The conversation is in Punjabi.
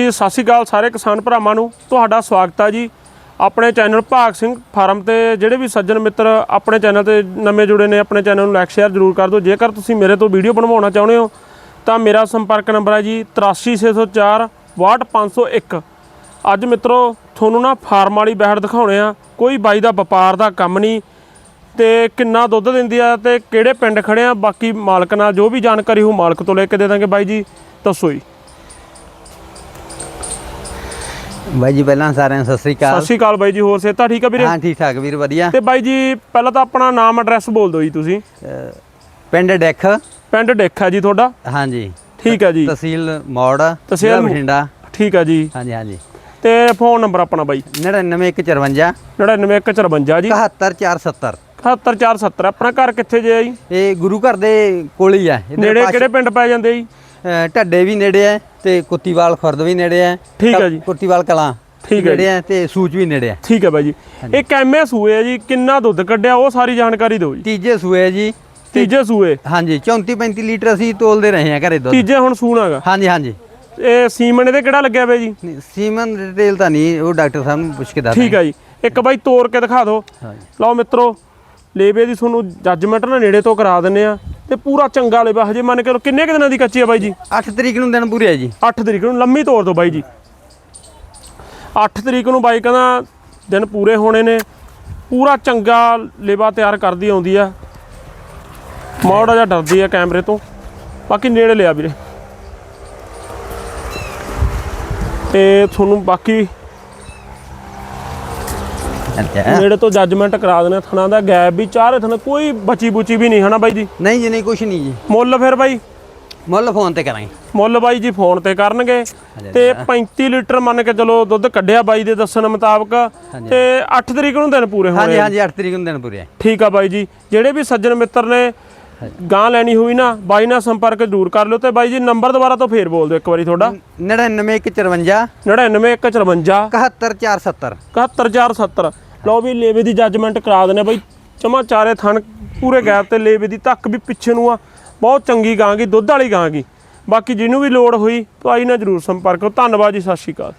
ਜੀ, ਸਤਿ ਸ਼੍ਰੀ ਅਕਾਲ ਸਾਰੇ ਕਿਸਾਨ ਭਰਾਵਾਂ ਨੂੰ। ਤੁਹਾਡਾ ਸਵਾਗਤ ਹੈ ਜੀ। ਆਪਣੇ ਚੈਨਲ ਭਾਗ ਸਿੰਘ ਫਾਰਮ ਤੇ ਜਿਹੜੇ ਵੀ ਸੱਜਣ ਮਿੱਤਰ ਆਪਣੇ ਚੈਨਲ ਤੇ ਨਵੇਂ ਜੁੜੇ ਨੇ, ਆਪਣੇ ਚੈਨਲ ਨੂੰ ਲਾਈਕ ਸ਼ੇਅਰ ਜ਼ਰੂਰ ਕਰ ਦਿਓ। ਜੇਕਰ ਤੁਸੀਂ ਮੇਰੇ ਤੋਂ ਵੀਡੀਓ ਬਣਵਾਉਣਾ ਚਾਹੁੰਦੇ ਹੋ, ਤਾਂ ਮੇਰਾ ਸੰਪਰਕ ਨੰਬਰ ਹੈ ਜੀ 83604 61501 ਅੱਜ ਮਿੱਤਰੋ, ਤੁਹਾਨੂੰ ਨਾ ਫਾਰਮ ਵਾਲੀ ਬੈੜ ਦਿਖਾਉਣੇ ਆ। ਕੋਈ ਬਾਈ ਦਾ ਵਪਾਰ ਦਾ ਕੰਮ ਨਹੀਂ ਤੇ ਕਿੰਨਾ ਦੁੱਧ ਦਿੰਦੀ ਆ ਤੇ ਕਿਹੜੇ ਪਿੰਡ ਖੜੇ ਆ, ਬਾਕੀ ਮਾਲਕ ਨਾਲ ਜੋ ਵੀ ਜਾਣਕਾਰੀ ਹੋ ਮਾਲਕ ਤੋਂ ਲੈ ਕੇ ਦੇ ਦਾਂਗੇ ਬਾਈ ਜੀ। ਦੱਸੋ ਜੀ। ਬਾਈ ਜੀ ਪਹਿਲਾਂ ਸਾਰਿਆਂ ਨੂੰ ਸਤਿ ਸ੍ਰੀ ਸਤਿ ਅਕਾਲ ਸ਼੍ਰੀ ਅਕਾਲ ਬਾਈ ਜੀ ਹੋਰ ਸਿਹਤਾਂ ਠੀਕ ਆ ਵੀਰੇ? ਹਾਂ ਠੀਕ ਠਾਕ ਵੀਰ ਵਧੀਆ। ਤੇ ਬਾਈ ਜੀ ਪਹਿਲਾਂ ਤਾਂ ਆਪਣਾ ਨਾਮ ਐਡਰੈਸ ਬੋਲ ਦਿਓ ਜੀ ਤੁਸੀਂ। ਪਿੰਡ ਡੈਖ। ਪਿੰਡ ਡੇਖਾ ਜੀ ਤੁਹਾਡਾ? ਹਾਂਜੀ। ਠੀਕ ਹੈ ਜੀ। ਤਹਿਸੀਲ ਮੌੜ ਤਹਿਸੀਲ ਬਠਿੰਡਾ। ਠੀਕ ਹੈ ਜੀ। ਹਾਂਜੀ ਹਾਂਜੀ। ਤੇ ਫੋਨ ਨੰਬਰ ਆਪਣਾ ਬਾਈ। 99154 99154 ਜੀ। 71470 71470 ਆਪਣਾ ਘਰ ਕਿੱਥੇ ਜੇ ਆ ਜੀ? ਇਹ ਗੁਰੂ ਘਰ ਦੇ ਕੋਲ ਹੀ ਆ। ਨੇੜੇ ਕਿਹੜੇ ਪਿੰਡ ਪੈ ਜਾਂਦੇ ਜੀ? ਢੱਡੇ ਵੀ ਨੇੜੇ ਹੈ ਤੇ ਕੁੱਤੀਵਾਲ ਖੁਰਦ ਵੀ ਨੇੜੇ ਹੈ ਠੀਕ ਹੈ ਜੀ। ਕੁੱਤੀਵਾਲ ਕਲਾਂ ਠੀਕ ਹੈ ਨੇੜੇ ਹੈ ਤੇ ਸੂਚ ਵੀ ਨੇੜੇ ਹੈ ਠੀਕ ਹੈ ਬਾਈ ਜੀ। ਇਹ ਕੈਮੇ ਸੂਏ ਆ ਜੀ ਕਿੰਨਾ ਦੁੱਧ ਕੱਢਿਆ ਉਹ ਸਾਰੀ ਜਾਣਕਾਰੀ ਦਿਓ ਜੀ। ਤੀਜੇ ਸੂਏ ਜੀ। ਤੀਜੇ ਸੂਏ? ਹਾਂਜੀ 34 35 ਲੀਟਰ ਅਸੀਂ ਤੋਲਦੇ ਰਹੇ ਹਾਂ ਘਰੇ ਦੁੱਧ। ਤੀਜੇ ਹੁਣ ਸੂਣਾਗਾ ਹਾਂਜੀ ਹਾਂਜੀ। ਇਹ ਸੀਮਨ ਇਹਦੇ ਕਿਹੜਾ ਲੱਗਿਆ ਪਿਆ ਜੀ? ਸੀਮਨ ਰਿਟੇਲ ਤਾਂ ਨਹੀਂ ਉਹ ਡਾਕਟਰ ਸਾਹਿਬ ਨੂੰ ਪੁੱਛ ਕੇ ਦੱਸ ਠੀਕ ਹੈ ਜੀ। ਇੱਕ ਬਾਈ ਤੋੜ ਕੇ ਦਿਖਾ ਦਿਓ। ਲਓ ਮਿੱਤਰੋ ਲੇਬੇ ਦੀ ਤੁਹਾਨੂੰ ਜੱਜਮੈਂਟ ਨਾ ਨੇੜੇ ਤੋਂ ਕਰਾ ਦਿੰਨੇ ਆ। ਤੇ ਪੂਰਾ ਚੰਗਾ ਲੇਬਾ ਹਜੇ ਮੰਨ ਕੇ ਕਿੰਨੇ ਕੁ ਦਿਨਾਂ ਦੀ ਕੱਚੀ ਆ ਬਾਈ ਜੀ? 8 ਤਰੀਕ ਨੂੰ ਦਿਨ ਪੂਰੇ ਹੈ ਜੀ। 8 ਤਰੀਕ ਨੂੰ ਲੰਮੀ ਤੋੜ ਦਿਓ ਬਾਈ ਜੀ। 8 ਤਰੀਕ ਨੂੰ ਬਾਈ ਕਹਿੰਦਾ ਦਿਨ ਪੂਰੇ ਹੋਣੇ ਨੇ ਪੂਰਾ ਚੰਗਾ ਲੇਬਾ ਤਿਆਰ ਕਰਦੀ ਆਉਂਦੀ ਆ। ਮੋੜਾ ਜਿਹਾ ਡਰਦੀ ਆ ਕੈਮਰੇ ਤੋਂ। ਬਾਕੀ ਨੇੜੇ ਲਿਆ ਵੀਰੇ। ਤੇ ਤੁਹਾਨੂੰ ਬਾਕੀ ਅੱਛਾ। ਨੇੜੇ ਤੋਂ ਜੱਜਮੈਂਟ ਕਰਾ ਦੇਣਾ ਥਣਾ ਦਾ ਗੈਪ ਵੀ ਚਾਰੇ ਥਣਾ ਕੋਈ ਬਚੀ ਬੁਚੀ ਵੀ ਨਹੀਂ ਹਨਾ ਬਾਈ ਜੀ? ਨਹੀਂ ਜੀ ਨਹੀਂ ਕੁਛ ਨਹੀਂ ਜੀ। ਮੁੱਲ ਫਿਰ ਬਾਈ? ਮੁੱਲ ਫੋਨ ਤੇ ਕਰਾਂਗੇ। ਮੁੱਲ ਬਾਈ ਜੀ ਫੋਨ ਤੇ ਕਰਨਗੇ। ਤੇ 35 ਲੀਟਰ ਮੰਨ ਕੇ ਚਲੋ ਦੁੱਧ ਕੱਢਿਆ ਬਾਈ ਦੇ ਦੱਸਣ ਮੁਤਾਬਕ। ਤੇ 8 ਤਰੀਕ ਨੂੰ ਦਿਨ ਪੂਰੇ ਹਾਂਜੀ ਹੋਣੇ ਆ। ਹਾਂਜੀ 8 ਤਰੀਕ ਨੂੰ ਦਿਨ ਪੂਰੇ ਠੀਕ ਆ ਬਾਈ ਜੀ। ਜਿਹੜੇ ਵੀ ਸੱਜਣ ਮਿੱਤਰ ਨੇ ਗਾਂ ਲੈਣੀ ਹੋਈ ਨਾ ਬਾਈ ਨਾਲ ਸੰਪਰਕ ਜ਼ਰੂਰ ਕਰ ਲਿਓ ਤੇ ਬਾਈ ਜੀ ਨੰਬਰ ਦੁਬਾਰਾ ਤੋਂ ਫੇਰ ਬੋਲ ਦਿਓ ਇੱਕ ਵਾਰੀ ਤੁਹਾਡਾ। 99154 99154 71470 71470 ਲਓ ਵੀ ਲੇਵੇ ਦੀ ਜੱਜਮੈਂਟ ਕਰਾ ਦਨੇ ਬਾਈ। ਚਮਾ ਚਾਰੇ ਥਣ ਪੂਰੇ ਗੈਪ ਤੇ ਲੇਵੇ ਦੀ ਧੱਕ ਵੀ ਪਿੱਛੇ ਨੂੰ ਆ। ਬਹੁਤ ਚੰਗੀ ਗਾਂ ਗੀ ਦੁੱਧ ਵਾਲੀ ਗਾਂ ਗੀ। ਬਾਕੀ ਜਿਹਨੂੰ ਵੀ ਲੋੜ ਹੋਈ ਭਾਈ ਨਾਲ ਜਰੂਰ ਸੰਪਰਕ ਕਰੋ। ਧੰਨਵਾਦ ਜੀ ਸਤਿ ਸ਼੍ਰੀ ਅਕਾਲ।